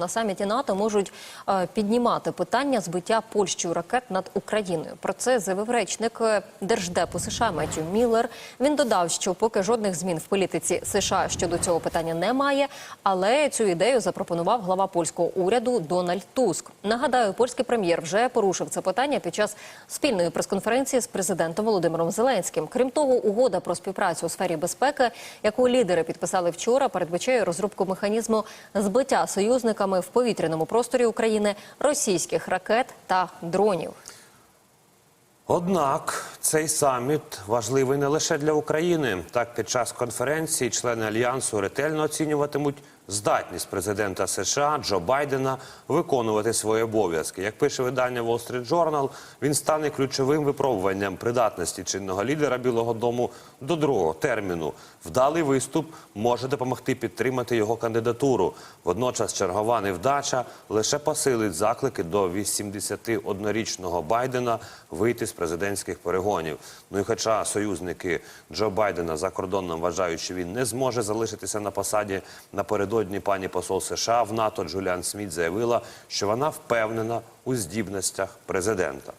На саміті НАТО можуть е, піднімати питання збиття Польщею ракет над Україною. Про це заявив речник е, держдепу США Меттю Міллер. Він додав, що поки жодних змін в політиці США щодо цього питання немає, але цю ідею запропонував глава польського уряду Дональд Туск. Нагадаю, польський прем'єр вже порушив це питання під час спільної прес-конференції з президентом Володимиром Зеленським. Крім того, угода про співпрацю у сфері безпеки, яку лідери підписали вчора, передбачає розробку механізму збиття союзниками в повітряному просторі України російських ракет та дронів. Однак цей саміт важливий не лише для України. Так, під час конференції члени альянсу ретельно оцінюватимуть здатність президента США Джо Байдена виконувати свої обов'язки. Як пише видання Wall Street Journal, він стане ключовим випробуванням придатності чинного лідера Білого Дому до другого терміну. Вдалий виступ може допомогти підтримати його кандидатуру. Водночас чергова невдача лише посилить заклики до 81-річного Байдена вийти з президентських перегонів. Ну і хоча союзники Джо Байдена за кордоном вважають, що він не зможе залишитися на посаді напередодні пані посол США в НАТО Джуліан Сміт заявила, що вона впевнена у здібностях президента.